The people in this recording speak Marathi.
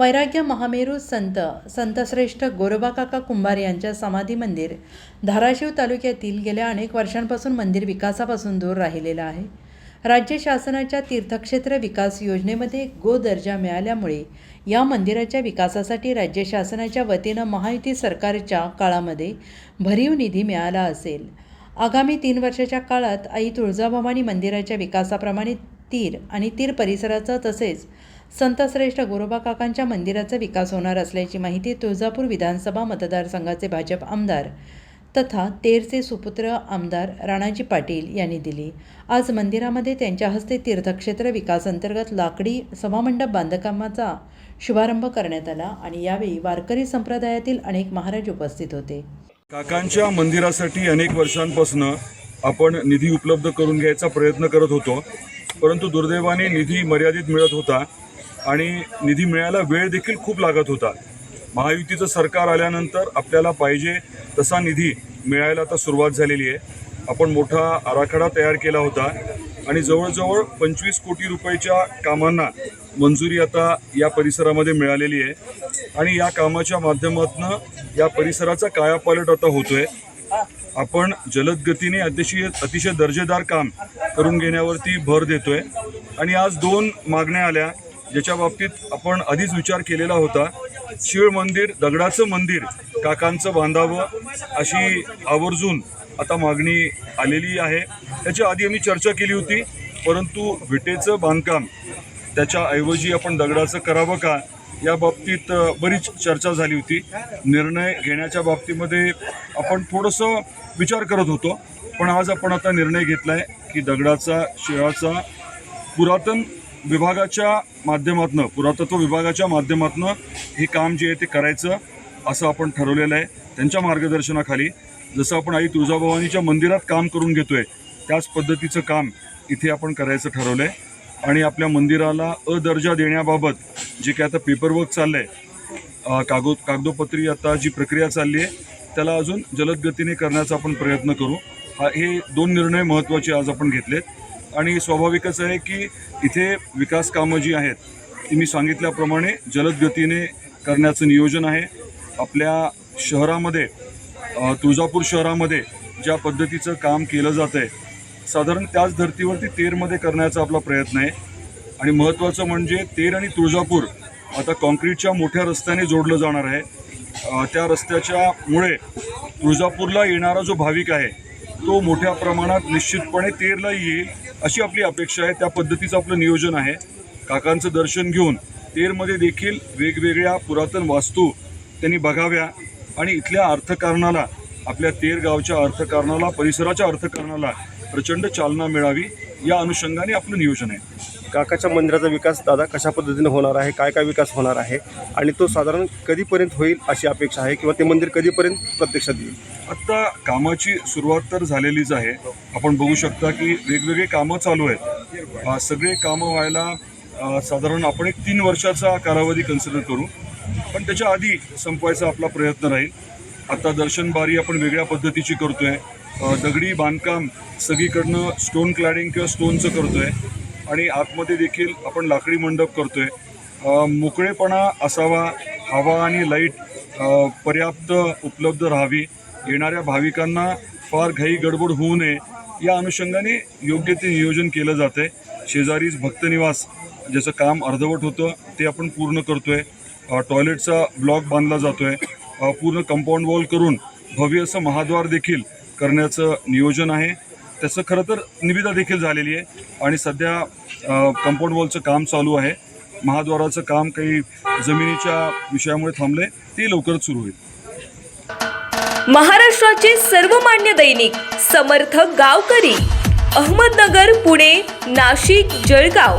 वैराग्य महामेरू संत संतश्रेष्ठ गोरोबाकाका कुंभार यांच्या समाधी मंदिर धाराशिव तालुक्यातील गेल्या अनेक वर्षांपासून मंदिर विकासापासून दूर राहिलेलं आहे. राज्य शासनाच्या तीर्थक्षेत्र विकास योजनेमध्ये गो दर्जा मिळाल्यामुळे या मंदिराच्या विकासासाठी राज्य शासनाच्या वतीनं महायुती सरकारच्या काळामध्ये भरीव निधी मिळाला असेल. आगामी तीन वर्षाच्या काळात आई तुळजाभवानी मंदिराच्या विकासाप्रमाणे तीर आणि तीर परिसराचा तसेच संतश्रेष्ठ गोरोबा काकांच्या मंदिराचा विकास होणार असल्याची माहिती तुळजापूर विधानसभा मतदारसंघाचे भाजप आमदार तथा तेरचे सुपुत्र आमदार राणाजी पाटील यांनी दिली. आज मंदिरामध्ये त्यांच्या हस्ते तीर्थक्षेत्र विकास अंतर्गत लाकडी सभामंडप बांधकामाचा शुभारंभ करण्यात आला आणि यावेळी वारकरी संप्रदायातील अनेक महाराज उपस्थित होते. काकांच्या मंदिरासाठी अनेक वर्षांपासून आपण निधी उपलब्ध करून घ्यायचा प्रयत्न करत होतो परंतु दुर्दैवाने निधी मर्यादित मिळत होता. आणि निधी मिळायला वेळ देखील खूप लागत होता. महायुतीचं सरकार आल्यानंतर आपल्याला पाहिजे तसा निधी मिळायला आता सुरुवात झालेली आहे. आपण मोठा आराखडा तयार केला होता आणि जवळजवळ पंचवीस कोटी रुपयाच्या कामांना मंजुरी आता या परिसरामध्ये मिळालेली आहे. आणि या कामाच्या माध्यमातून या परिसराचा कायापालट आता होतोय. आपण जलद गतीने अतिशय अतिशय दर्जेदार काम करून घेण्यावरती भर देतोय. आणि आज दोन मागण्या आल्या. ज्याच्या बाबतीत आपण आधीच विचार केलेला होता शिळ मंदिर दगडाचं मंदिर काकांचं बांधावं अशी आवर्जून आता मागणी आलेली आहे. त्याच्या आधी आम्ही चर्चा केली होती परंतु विटेचं बांधकाम त्याच्याऐवजी आपण दगडाचं करावं का या बाबतीत बरीच चर्चा झाली होती. निर्णय घेण्याच्या बाबतीमध्ये आपण थोडंसं विचार करत होतो पण आज आपण आता निर्णय घेतला आहे की दगडाचा शिळाचा पुरातन विभागाच्या माध्यमातनं पुरातत्व विभागाच्या माध्यमातनं हे काम जे आहे ते करायचं असं आपण ठरवलेलं आहे. त्यांच्या मार्गदर्शनाखाली जसं आपण आई तुळजाभवानीच्या मंदिरात काम करून घेतो आहे त्याच पद्धतीचं काम इथे आपण करायचं ठरवलं आहे आणि आपल्या मंदिराला अ दर्जा देण्याबाबत जे काय आता पेपरवर्क चाललं आहे कागद कागदोपत्री आता जी प्रक्रिया चालली आहे त्याला अजून जलद गतीने करण्याचा आपण प्रयत्न करू. हा हे दोन निर्णय महत्त्वाचे आज आपण घेतलेत. आणि स्वाभाविकच आहे की इथे विकास कामं जी आहेत ती मी सांगितल्याप्रमाणे जलद गतीने करण्याचं नियोजन आहे. आपल्या शहरामध्ये तुळजापूर शहरामध्ये ज्या पद्धतीचं काम केलं जातं आहे साधारण त्याच धर्तीवरती तेरमध्ये करण्याचा आपला प्रयत्न आहे. आणि महत्त्वाचं म्हणजे तेर आणि तुळजापूर आता कॉन्क्रीटच्या मोठ्या रस्त्याने जोडलं जाणार आहे. त्या रस्त्याच्यामुळे तुळजापूरला येणारा जो भाविक आहे तो मोठ्या प्रमाणात निश्चितपणे तेरला येईल अशी आपली अपेक्षा आहे. त्या पद्धतीचं आपलं नियोजन आहे. काकांचं दर्शन घेऊन तेरमध्ये देखील वेगवेगळ्या पुरातन वास्तू त्यांनी बघाव्या आणि इथल्या अर्थकारणाला आपल्या तेर गावच्या अर्थकारणाला परिसराच्या अर्थकारणाला प्रचंड चालना मिळावी या अनुषंगाने आपलं नियोजन आहे. काकाच्या मंदिराचा विकास दादा कशा पद्धतीने होणार आहे? काय काय विकास होणार आहे? आणि तो साधारण कधीपर्यंत होईल अशी अपेक्षा आहे किंवा ते मंदिर कधीपर्यंत प्रत्यक्षात येईल? आत्ता कामाची सुरुवात तर झालेलीच आहे. आपण बघू शकता की वेगवेगळे कामं चालू आहेत. सगळे कामं व्हायला साधारण आपण एक तीन वर्षाचा कालावधी कन्सिडर करू. पण त्याच्या आधी संपवायचा आपला प्रयत्न राहील. आता दर्शनबारी आपण वेगळ्या पद्धतीची करतोय. दगडी बांधकाम सगळीकडनं स्टोन क्लॅडिंग किंवा स्टोनचं करतोय. आणि आतमध्ये देखील आपण लाकडी मंडप करतोय. आहे मोकळेपणा असावा हवा आणि लाइट पर्याप्त उपलब्ध राहावी. येणाऱ्या भाविकांना फार घाई गडबड होऊ नये. या अनुषंगाने योग्य ते नियोजन केलं जातं आहे शेजारीच भक्तनिवास ज्याचं काम अर्धवट होतं ते आपण पूर्ण करतोय. आहे टॉयलेटचा ब्लॉक बांधला जातोय. आहे पूर्ण कंपाऊंड वॉल करून भव्य असं महाद्वार देखील करण्याचं नियोजन आहे. त्याचं खरं तर निविदा देखील झालेली आहे आणि सध्या कंपाऊंड वॉलचं काम चालू आहे. महाद्वाराचं काम काही जमिनीच्या विषयामुळे थांबलंय. ते लवकरच सुरू होईल. महाराष्ट्राचे सर्वमान्य दैनिक समर्थ गावकरी अहमदनगर पुणे नाशिक जळगाव.